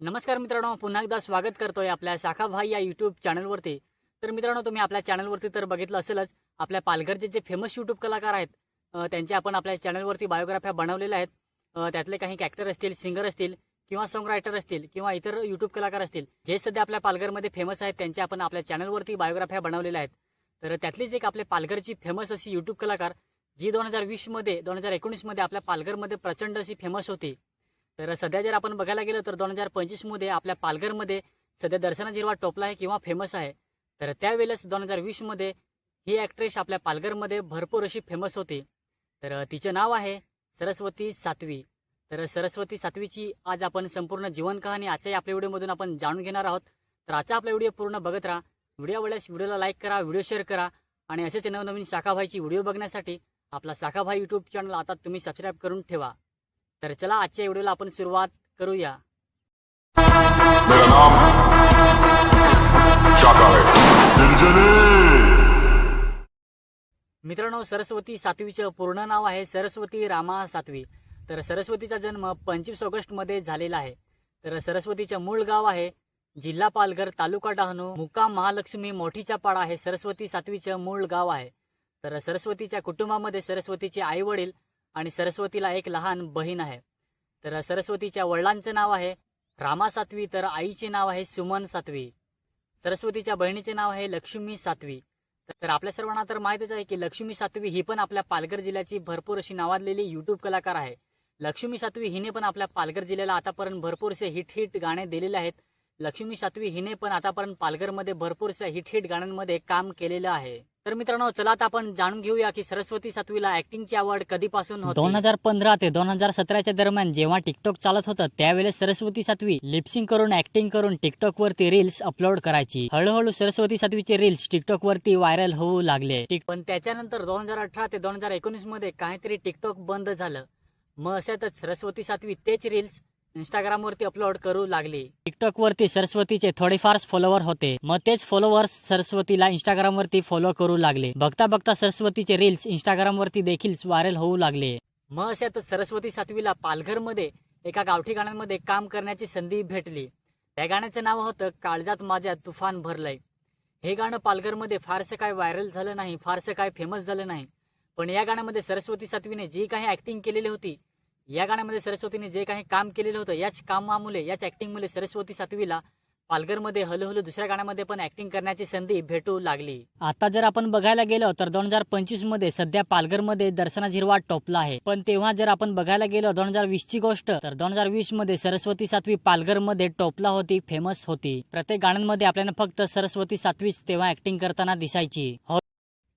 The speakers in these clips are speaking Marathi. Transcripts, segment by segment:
नमस्कार मित्रांनो पुन्हा एकदा स्वागत करतोय आपल्या शाखाभाई या युट्यूब चॅनलवरती तर मित्रांनो तुम्ही आपल्या चॅनलवरती तर बघितलं असेलच आपल्या पालघरचे जे फेमस युट्यूब कलाकार आहेत त्यांचे आपण आपल्या चॅनलवरती बायोग्राफ्या बनवलेल्या आहेत. त्यातले काही कॅक्टर असतील सिंगर असतील किंवा सॉंग रायटर असतील किंवा इतर युट्यूब कलाकार असतील जे सध्या आपल्या पालघरमध्ये फेमस आहेत त्यांचे आपण आपल्या चॅनलवरती बायोग्राफ्या बनवलेल्या आहेत. तर त्यातलीच एक आपल्या पालघरची फेमस अशी युट्यूब कलाकार जी दोन हजार वीसमध्ये दोन हजार एकोणीसमध्ये आपल्या पालघरमध्ये प्रचंड अशी फेमस होती तर सध्या जर आपण बघायला गेलो तर दोन हजार पंचवीसमध्ये आपल्या पालघरमध्ये सध्या दर्शना जिरवा टोपला आहे किंवा फेमस आहे. तर त्यावेळेस दोन हजार वीसमध्ये ही ॲक्ट्रेस आपल्या पालघरमध्ये भरपूर अशी फेमस होती. तर तिचं नाव आहे सरस्वती सातवी. तर सरस्वती सातवीची आज आपण संपूर्ण जीवन कहाणी आजच्या आपल्या व्हिडिओमधून आपण जाणून घेणार आहोत. तर आजचा आपला व्हिडिओ पूर्ण बघत राहा. व्हिडिओ आवडल्यास व्हिडिओला लाईक करा व्हिडिओ शेअर करा आणि असेच नवनवीन शाखाभाईची व्हिडिओ बघण्यासाठी आपला शाखाभाई युट्यूब चॅनल आता तुम्ही सबस्क्राईब करून ठेवा. तर चला आजच्या व्हिडिओला आपण सुरुवात करूया. मित्रांनो सरस्वती सातवीचं पूर्ण नाव आहे सरस्वती रामा सातवी. तर सरस्वतीचा जन्म पंचवीस ऑगस्टमध्ये झालेला आहे. तर सरस्वतीचं मूळ गाव आहे जिल्हा पालघर तालुका डहाणू. मुक्काम महालक्ष्मी मोठीचा पाडा हे सरस्वती सातवीचं मूळ गाव आहे. तर सरस्वतीच्या कुटुंबामध्ये सरस्वतीचे आई वडील आणि सरस्वतीला एक लहान बहीण आहे. तर सरस्वतीच्या वडिलांचं नाव आहे रामा सातवी तर आईचे नाव आहे सुमन सातवी. सरस्वतीच्या बहिणीचे नाव आहे लक्ष्मी सातवी. तर आपल्या सर्वांना तर माहितच आहे की लक्ष्मी सातवी ही पण आपल्या पालघर जिल्ह्याची भरपूर अशी नावाजलेली युट्यूब कलाकार आहे. लक्ष्मी सातवी हिने पण आपल्या पालघर जिल्ह्याला आतापर्यंत भरपूरसे हिट हिट गाणे दिलेले आहेत. लक्ष्मी सातवी हिने पण आतापर्यंत पालघरमध्ये भरपूरशा हिट हिट गाण्यांमध्ये काम केलेलं आहे. तर मित्रांनो चला आता आपण जाणून घेऊया की सरस्वती सातवीला ऍक्टिंगची आवड कधीपासून दोन हजार पंधरा ते दोन हजार सतराच्या दरम्यान जेव्हा टिकटॉक चालत होतं त्यावेळेस सरस्वती सातवी लिपसिंग करून ऍक्टिंग करून टिकटॉक वरती रील्स अपलोड करायची. हळूहळू सरस्वती सातवीचे रील्स टिकटॉक वरती व्हायरल होऊ लागले. पण त्याच्यानंतर दोन हजार अठरा ते दोन हजार एकोणीसमध्ये काहीतरी टिकटॉक बंद झालं. मग अशातच सरस्वती सातवी तेच रील्स इंस्टाग्राम वरती अपलोड करू लागली. टिकटॉक वरती सरस्वतीचे थोडेफार फॉलोवर होते. मग तेच फॉलोअर्स सरस्वतीला इंस्टाग्राम वरती फॉलो करू लागले. बघता बघता सरस्वतीचे रील्स इंस्टाग्राम वरती देखील व्हायरल होऊ लागले. मग अशातच सरस्वती सातवीला पालघरमध्ये एका गावठी गाण्यांमध्ये काम करण्याची संधी भेटली. त्या गाण्याचं नाव होतं काळजात माझ्या तुफान भरलंय. हे गाणं पालघरमध्ये फारसं काय व्हायरल झालं नाही फारसं काय फेमस झालं नाही. पण या गाण्यामध्ये सरस्वती सातवीने जी काही ऍक्टिंग केलेली होती या गाण्यामध्ये सरस्वतीने जे काही काम केलेलं होतं याच कामामुळे याच ऍक्टिंगमुळे सरस्वती सातवीला पालघरमध्ये हळूहळू दुसऱ्या गाण्यामध्ये पण ऍक्टिंग करण्याची संधी भेटू लागली. आता जर आपण बघायला गेलो तर दोन हजार पंचवीसमध्ये सध्या पालघरमध्ये दर्शना झिरवा टोपला आहे. पण तेव्हा जर आपण बघायला गेलो दोन हजार वीस ची गोष्ट तर दोन हजार वीसमध्ये सरस्वती सातवी पालघरमध्ये टोपला होती फेमस होती. प्रत्येक गाण्यांमध्ये आपल्याला फक्त सरस्वती सातवीच तेव्हा ऍक्टिंग करताना दिसायची. हो.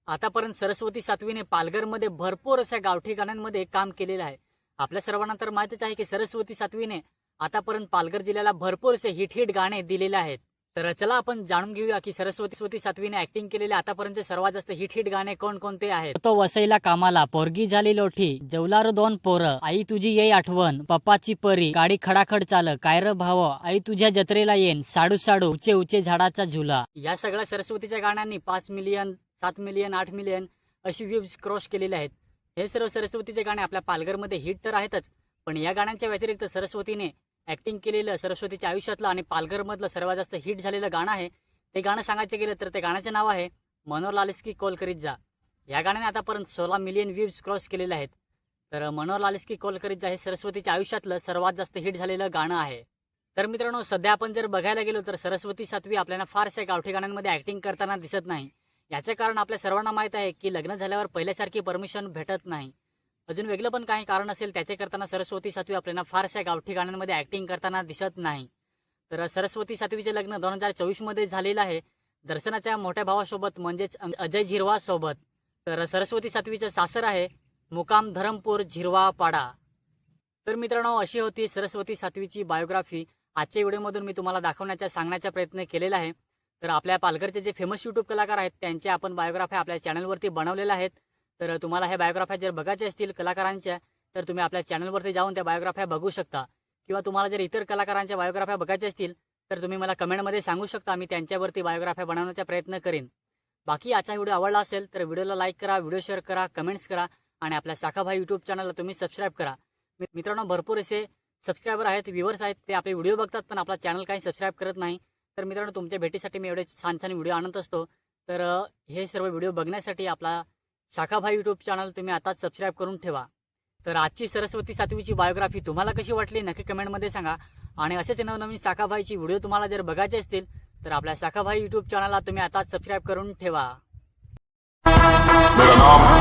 आतापर्यंत सरस्वती सातवीने पालघरमध्ये भरपूर अशा गावठी गाण्यांमध्ये काम केलेलं आहे. आपल्या सर्वांना तर माहितच आहे की सरस्वती सातवीने आतापर्यंत पालघर जिल्ह्याला भरपूर असे हिट हिट गाणे दिलेले आहेत. तर चला आपण जाणून घेऊया की सरस्वती स्वती सातवीने ऍक्टिंग केलेले आतापर्यंत सर्वात जास्त हिट हिट गाणे कोण कोणते आहेत? तो वसईला कामाला पोरगी झाली लोठी जवलारू दोन पोरं आई तुझी येई आठवण पप्पाची परी गाडी खडाखड चाल कायर भाव आई तुझ्या जत्रेला येईन साडू साडू उचे उचे झाडाचा झुला. या सगळ्या सरस्वतीच्या गाण्यांनी पाच मिलियन सात मिलियन आठ मिलियन अशी व्ह्यूज क्रॉस केलेले आहेत. हे सर्व सरस्वतीचे गाणे आपल्या पालघरमध्ये हिट तर आहेतच पण या गाण्यांच्या व्यतिरिक्त सरस्वतीने ऍक्टिंग केलेलं सरस्वतीच्या आयुष्यातलं आणि पालघरमधलं सर्वात जास्त हिट झालेलं गाणं आहे ते गाणं सांगायचं गेलं तर ते गाण्याचं नाव आहे मनोहर लालिस्की कॉल करीत जा. या गाण्याने आतापर्यंत सोळा मिलियन व्ह्यूज क्रॉस केलेले आहेत. तर मनोहर लालिस्की कॉल करीत जा हे सरस्वतीच्या आयुष्यातलं सर्वात जास्त हिट झालेलं गाणं आहे. तर मित्रांनो सध्या आपण जर बघायला गेलो तर सरस्वती सातवी आपल्याला फारशा गावठी गाण्यांमध्ये ऍक्टिंग करताना दिसत नाही. याचे कारण आपल्या सर्वांना माहीत आहे की लग्न झाल्यावर पहिल्यासारखी परमिशन भेटत नाही. अजून वेगळं पण काही कारण असेल त्याचे करताना सरस्वती सातवी आपल्याला फारशा गावठी गाण्यांमध्ये ऍक्टिंग करताना दिसत नाही. तर सरस्वती सातवीचे लग्न दोन हजार चोवीसमध्ये झालेलं आहे. दर्शनाच्या मोठ्या भावासोबत म्हणजेच अजय झिरवा सोबत तर सरस्वती सातवीचं सासर आहे मुकाम धरमपूर झिरवा पाडा तर मित्रांनो अशी होती सरस्वती सातवीची बायोग्राफी आजच्या व्हिडिओमधून मी तुम्हाला दाखवण्याचा सांगण्याचा प्रयत्न केलेला आहे. तर आपल्या पालघरचे जे फेमस यूट्यूब कलाकार आहेत त्यांचे आपण बायोग्राफ्या आपल्या चॅनलवरती बनवलेल्या आहेत. तर तुम्हाला ह्या बायोग्राफ्या जर बघायच्या असतील कलाकारांच्या तर तुम्ही आपल्या चॅनलवरती जाऊन त्या बायोग्राफ्या बघू शकता. किंवा तुम्हाला जर इतर कलाकारांच्या बायोग्राफ्या बघायच्या असतील तर तुम्ही मला कमेंटमध्ये सांगू शकता मी त्यांच्यावरती बायोग्राफ्या बनवण्याचा प्रयत्न करेन. बाकी आजचा व्हिडिओ आवडला असेल तर व्हिडिओला लाईक करा व्हिडिओ शेअर करा कमेंट्स करा आणि आपल्या शाखाभाई यूट्यूब चॅनलला तुम्ही सबस्क्राईब करा. मित्रांनो भरपूर असे सबस्क्रायबर आहेत व्ह्युअर्स आहेत ते आपले व्हिडिओ बघतात पण आपला चॅनल काही सबस्क्राईब करत नाही. तर मित्रांनो तुमच्या भेटीसाठी मी एवढे छान छान व्हिडिओ आणत असतो. तर हे सर्व व्हिडिओ बघण्यासाठी आपला शाखाभाई यूट्यूब चॅनल तुम्ही आताच सबस्क्राईब करून ठेवा. तर आजची सरस्वती सातवीची बायोग्राफी तुम्हाला कशी वाटली नक्की कमेंटमध्ये सांगा. आणि असेच नवनवीन शाखाभाईची व्हिडिओ तुम्हाला जर बघायचे असतील तर आपल्या शाखाभाई यूट्यूब चॅनलला तुम्ही आताच सबस्क्राईब करून ठेवा. मेरा नाम है।